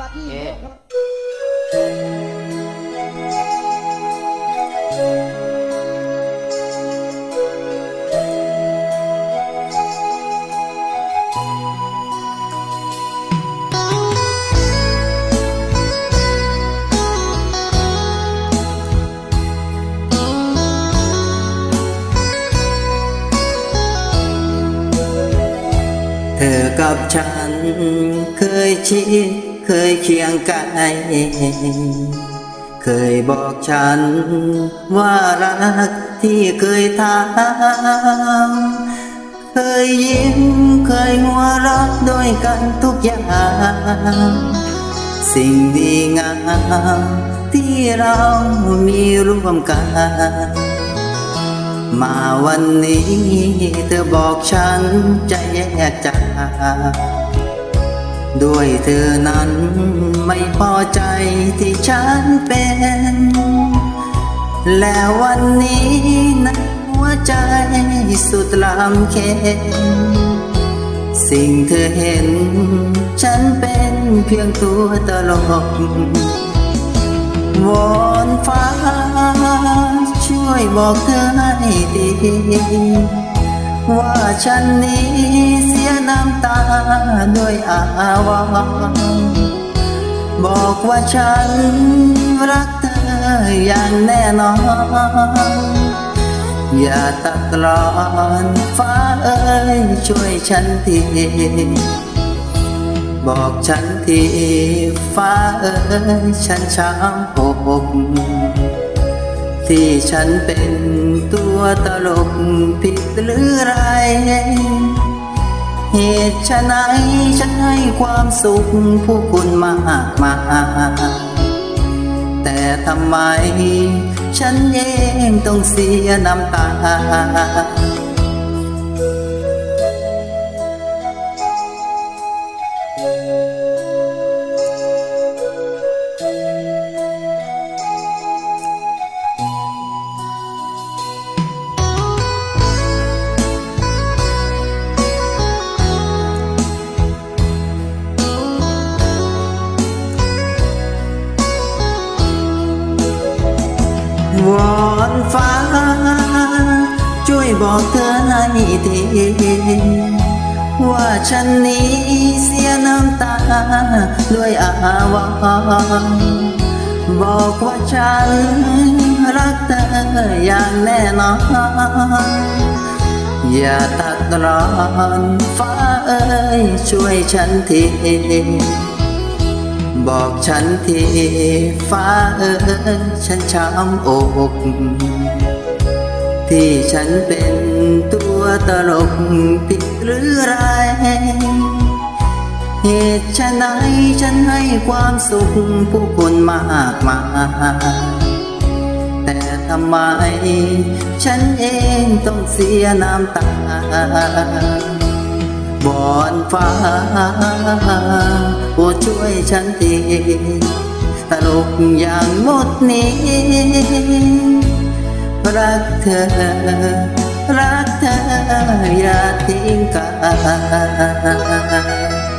บัดนี้เอ๊ะครับเธอกับฉันเคยชิด เคยเคียงกายเคยบอกฉัน ว่ารักที่เคยทำเคยยิ้มเคยหัวเราะด้วยกันทุกอย่าง สิ่งดีงามที่เรามีร่วมกัน มาวันนี้เธอบอกฉันจะแยกจาก ด้วยเธอนั้นไม่พอใจที่ฉันเป็น แล้ววันนี้นะหัวใจสุดลำเค็นสิ่งเธอเห็น ฉันเป็นเพียงตัวตลกวอนฟ้า ช่วยบอกเธอให้ดี ว่าฉันนี้เสีย ด้วยอาวรณ์บอกว่าฉันรักเธออย่างแน่นอน อย่าตัดรอนฟ้าเอ้ยช่วยฉันทีบอกฉันทีฟ้าเอ๋ยฉันช้ำอกที่ฉันเป็นตัวตลกผิดหรือไร เหตุฉะไหนฉันให้ความสุขผู้คนมากมายแต่ทำไม ฉันเองต้องเสียน้ำตา วอนฟ้า ช่วยบอกเธอให้ทีว่าฉันนี้เสียน้ำตา ด้วยอาวรณ์บอกว่าฉันรักเธออย่างแน่นอน อย่าตัดรอนฟ้าเอ้ยช่วยฉันที บอกฉันทีฟ้าเอ๋ยฉันช้ำอก ที่ฉันเป็นตัวตลกผิดหรือไร เหตุฉะไหนฉันให้ความสุขผู้คนมากมายแต่ทำไม ฉันเองต้องเสียน้ำตาบอนฟ้าโปรด ช่วยฉันทีตลกอย่างหมดนี้ รักเธอ รักเธออย่าทิ้งกัน